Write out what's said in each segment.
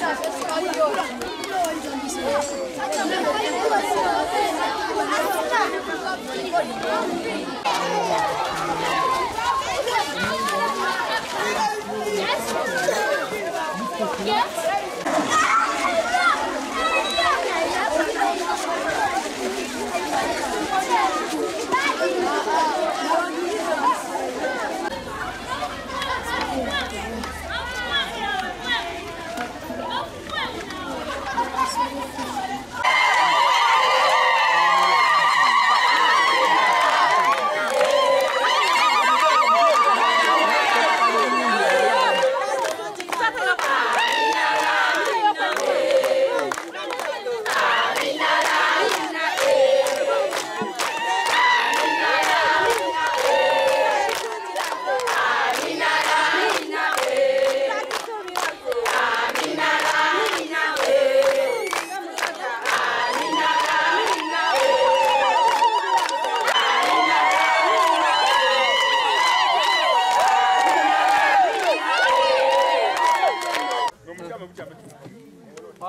Thank you.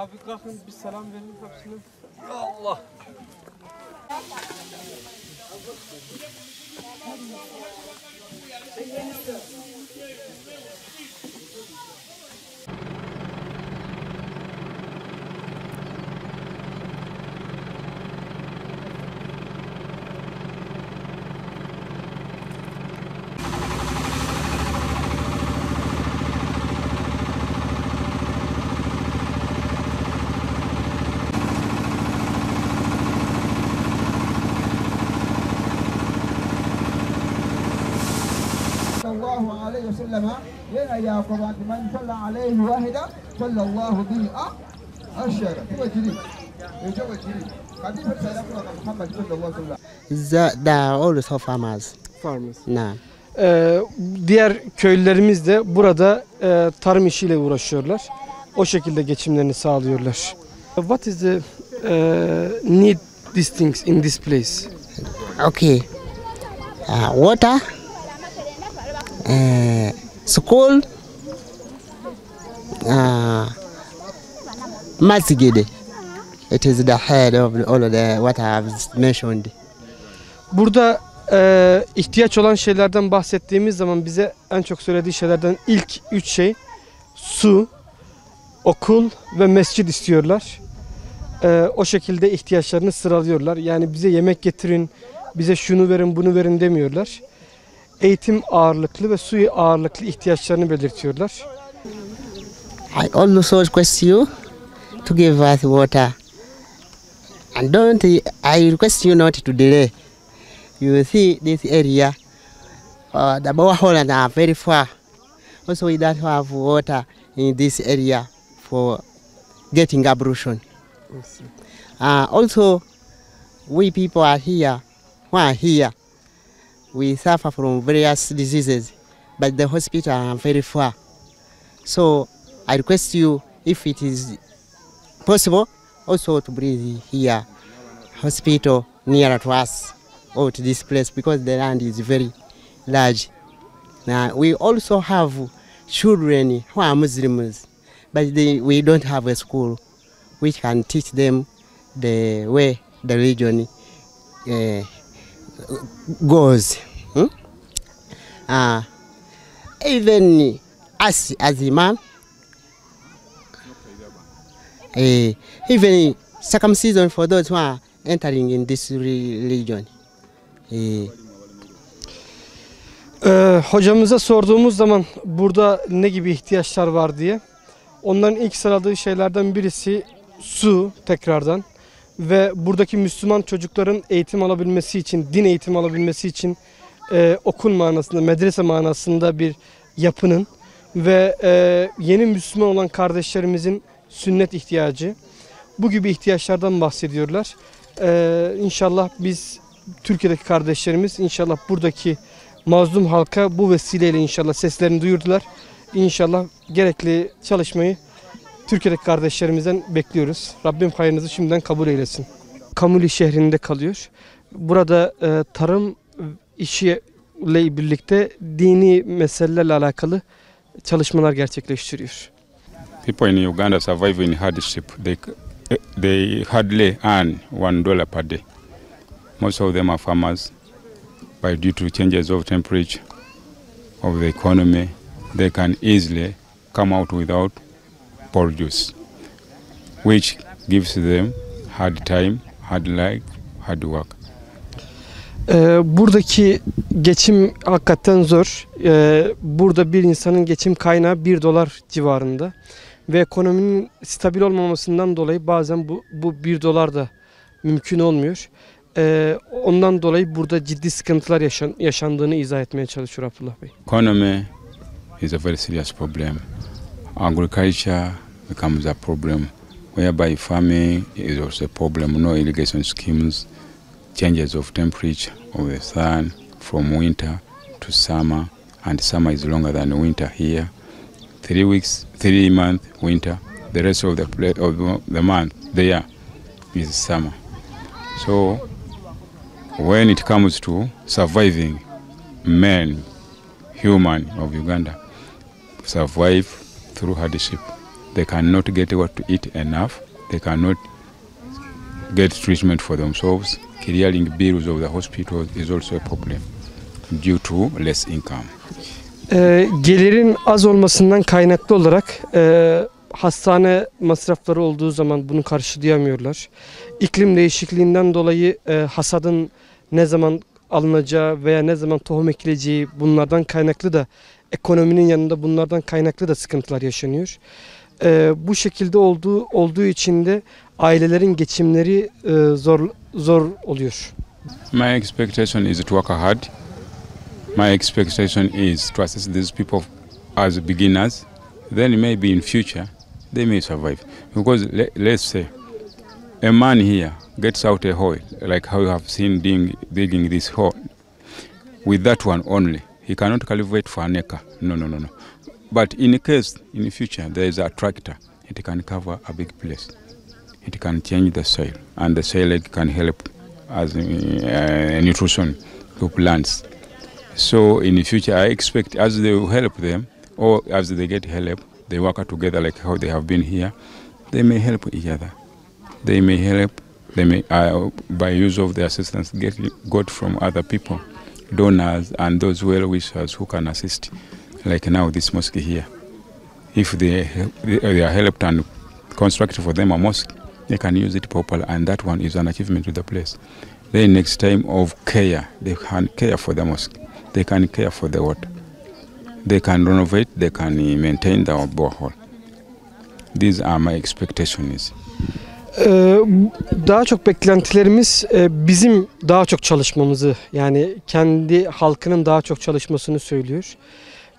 Abi kalkın bir selam verin hepsine. Ya Allah. عليه وسلم يا يعقوب من صلى عليه واحدا صلى الله به عشرة توجري توجري خليفة سيدنا محمد صلى الله عليه وسلم The, they are also farmers Farmers. now. Ee, diğer köylülerimiz de burada e, tarım işiyle uğraşıyorlar. O şekilde geçimlerini sağlıyorlar. What is the uh, need these things in this place? Okay. Uh, water, uh, school, uh, masjid. It is the head of all of the what I have mentioned. Burada e, ihtiyaç olan şeylerden bahsettiğimiz zaman bize en çok söylediği şeylerden ilk üç şey su, okul ve mescid istiyorlar. E, o şekilde ihtiyaçlarını sıralıyorlar. Yani bize yemek getirin, bize şunu verin, bunu verin demiyorlar. Eğitim ağırlıklı ve su ağırlıklı ihtiyaçlarını belirtiyorlar. I also request you to give us water. And don't, I request you not to delay. You see this area, uh, the boreholes are very far. Also, we don't have water in this area for getting ablution. Uh, also, we people are here, who are here, we suffer from various diseases, but the hospital are very far. So I request you, if it is possible, also to bring here hospital nearer to us or to this place because the land is very large. Now we also have children who are Muslims, but they, we don't have a school which can teach them the way the religion uh, goes. Hmm? Uh, even us as imam, uh, even circumcision for those who are entering in this religion. Uh, Ee, hocamıza sorduğumuz zaman burada ne gibi ihtiyaçlar var diye. Onların ilk sıraladığı şeylerden birisi su tekrardan ve buradaki Müslüman çocukların eğitim alabilmesi için, din eğitimi alabilmesi için e, okul manasında, medrese manasında bir yapının ve e, yeni Müslüman olan kardeşlerimizin sünnet ihtiyacı. Bu gibi ihtiyaçlardan bahsediyorlar. Ee, inşallah biz Türkiye'deki kardeşlerimiz inşallah buradaki mazlum halka bu vesileyle inşallah seslerini duyurdular. İnşallah gerekli çalışmayı Türkiye'deki kardeşlerimizden bekliyoruz. Rabbim hayrınızı şimdiden kabul eylesin. Kamuli şehrinde kalıyor. Burada e, tarım işiyle birlikte dini meselelerle alakalı çalışmalar gerçekleştiriyor. People in Uganda survive in hardship. They, they hardly earn one dollar per day. Most of them are farmers. But due to changes of temperature of the economy, they can easily come out without produce, which gives them hard time, hard life, hard work. Ee, buradaki geçim hakikaten zor. Ee, burada bir insanın geçim kaynağı 1 dolar civarında. Ve ekonominin stabil olmamasından dolayı bazen bu, bu 1 dolar da mümkün olmuyor. Ee, ondan dolayı burada ciddi sıkıntılar yaşan, yaşandığını izah etmeye çalışıyor Abdullah Bey. Economy is a very serious problem. Agriculture becomes a problem, whereby farming is also a problem. No irrigation schemes, changes of temperature of the sun from winter to summer, and summer is longer than winter here. Three weeks, three month winter. The rest of the of the month there is summer. So when it comes to surviving men, human of Uganda, survive through hardship. They cannot get what to eat enough. They cannot get treatment for themselves. Clearing bills of the hospital is also a problem due to less income. Ee, gelirin az olmasından kaynaklı olarak e, hastane masrafları olduğu zaman bunu karşılayamıyorlar. İklim değişikliğinden dolayı e, hasadın ne zaman alınacağı veya ne zaman tohum ekileceği bunlardan kaynaklı da ekonominin yanında bunlardan kaynaklı da sıkıntılar yaşanıyor. Ee, bu şekilde olduğu olduğu için de ailelerin geçimleri e, zor zor oluyor. My expectation is to work hard. My expectation is to assist these people as beginners. Then maybe in future they may survive. Because le- let's say a man here gets out a hole, like how you have seen digging, digging this hole. With that one only, he cannot cultivate for an acre. No, no, no, no. But in case in the future there is a tractor, it can cover a big place. It can change the soil, and the soil can help as uh, nutrition to plants. So in the future, I expect as they help them, or as they get help, they work together like how they have been here. They may help each other. They may help. They may, uh, by use of the assistance, get got from other people, donors, and those well wishers who can assist. Like now, this mosque here. If they they are helped and construct for them a mosque, they can use it properly, and that one is an achievement to the place. Then next time of care, they can care for the mosque. They can care for the water. They can renovate. They can maintain the borehole. These are my expectations. Ee, daha çok beklentilerimiz e, bizim daha çok çalışmamızı yani kendi halkının daha çok çalışmasını söylüyor.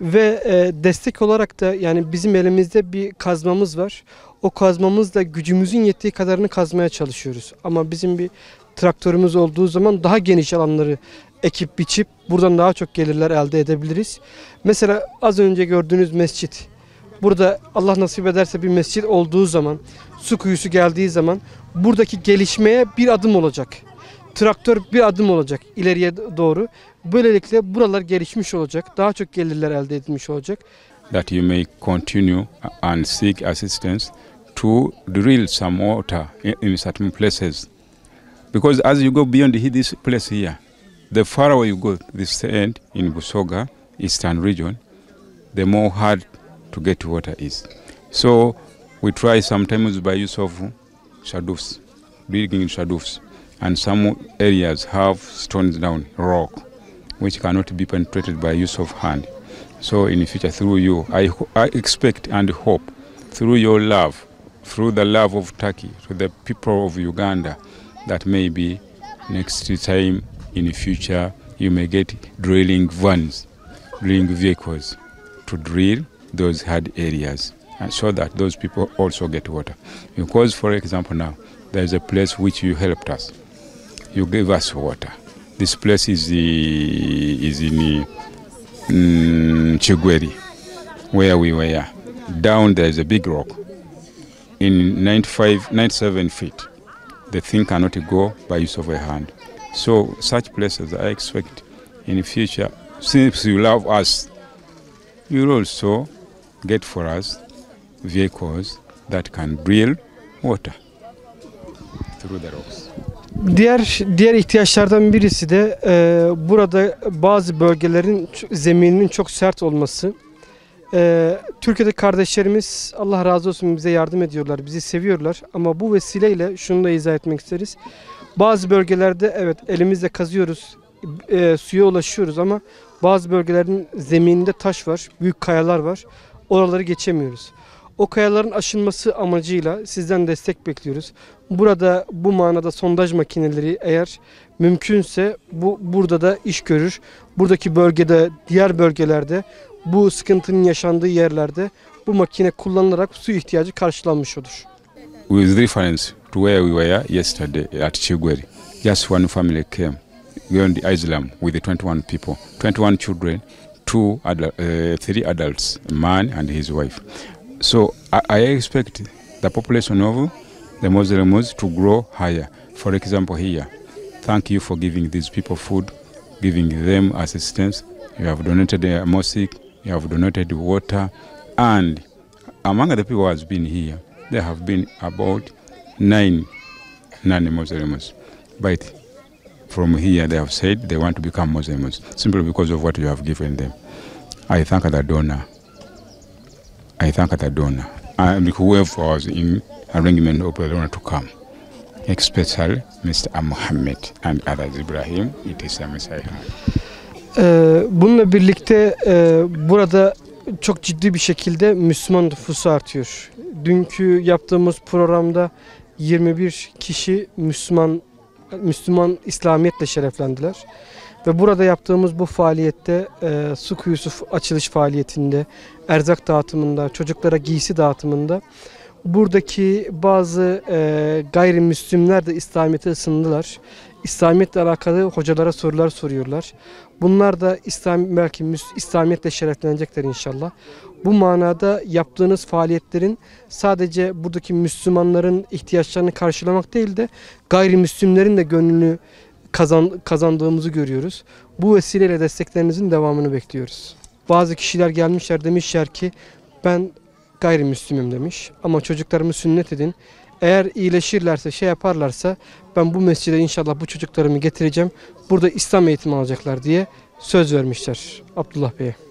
Ve e, destek olarak da yani bizim elimizde bir kazmamız var. O kazmamızla gücümüzün yettiği kadarını kazmaya çalışıyoruz. Ama bizim bir traktörümüz olduğu zaman daha geniş alanları ekip biçip buradan daha çok gelirler elde edebiliriz. Mesela az önce gördüğünüz mescit. Burada Allah nasip ederse bir mescit olduğu zaman, su kuyusu geldiği zaman buradaki gelişmeye bir adım olacak. traktör bir adım olacak ileriye doğru. Böylelikle buralar gelişmiş olacak. Daha çok gelirler elde edilmiş olacak. that you may continue and seek assistance to drill some water in, in certain places. Because as you go beyond this place here, the farther you go this end in Busoga, eastern region, the more hard to get water is. So we try sometimes by use of shadows, digging shadows, and some areas have stones down, rock, which cannot be penetrated by use of hand. So in the future, through you, I, I expect and hope, through your love, through the love of Turkey, to the people of Uganda, that maybe next time in the future you may get drilling vans, drilling vehicles to drill those hard areas, and so that those people also get water. Because, for example, now there is a place which you helped us. You gave us water. This place is is in the, mm, Chigweri, where we were. Down there is a big rock. In 95, 97 feet, the thing cannot go by use of a hand. So such places I expect in the future, since you love us, you will also get for us vehicles that can drill water through the rocks. Diğer diğer ihtiyaçlardan birisi de e, burada bazı bölgelerin zemininin çok sert olması. E, Türkiye'de kardeşlerimiz Allah razı olsun bize yardım ediyorlar, bizi seviyorlar. Ama bu vesileyle şunu da izah etmek isteriz. Bazı bölgelerde evet elimizle kazıyoruz, e, suya ulaşıyoruz ama bazı bölgelerin zemininde taş var, büyük kayalar var. Oraları geçemiyoruz. O kayaların aşılması amacıyla sizden destek bekliyoruz. Burada bu manada sondaj makineleri eğer mümkünse bu burada da iş görür. Buradaki bölgede, diğer bölgelerde bu sıkıntının yaşandığı yerlerde bu makine kullanılarak su ihtiyacı karşılanmış olur. with reference to where we were yesterday at Chigweri. Just one family came, beyond the Islam, with the 21 people, 21 children, two adult, uh, three adults, a man and his wife. So I, I expect the population of the Muslims to grow higher. For example, here, thank you for giving these people food, giving them assistance. You have donated a mosque, you have donated water, and among the people who has been here, there have been about nine non-Muslims. But from here, they have said they want to become Muslims simply because of what you have given them. I thank the donor. I thank donor. And whoever in arrangement of donor to come, especially Mr. Muhammad and others, Ibrahim, it is. Ee, bununla birlikte e, burada çok ciddi bir şekilde Müslüman nüfusu artıyor. Dünkü yaptığımız programda 21 kişi Müslüman Müslüman İslamiyetle şereflendiler. Ve burada yaptığımız bu faaliyette e, su kuyusu açılış faaliyetinde, erzak dağıtımında, çocuklara giysi dağıtımında buradaki bazı e, gayrimüslimler de İslamiyet'e ısındılar. İslamiyetle alakalı hocalara sorular soruyorlar. Bunlar da İslam belki İslamiyetle şereflenecekler inşallah. Bu manada yaptığınız faaliyetlerin sadece buradaki Müslümanların ihtiyaçlarını karşılamak değil de gayrimüslimlerin de gönlünü kazan, kazandığımızı görüyoruz. Bu vesileyle desteklerinizin devamını bekliyoruz. Bazı kişiler gelmişler demişler ki ben gayrimüslimim demiş ama çocuklarımı sünnet edin. Eğer iyileşirlerse şey yaparlarsa ben bu mescide inşallah bu çocuklarımı getireceğim. Burada İslam eğitimi alacaklar diye söz vermişler Abdullah Bey'e.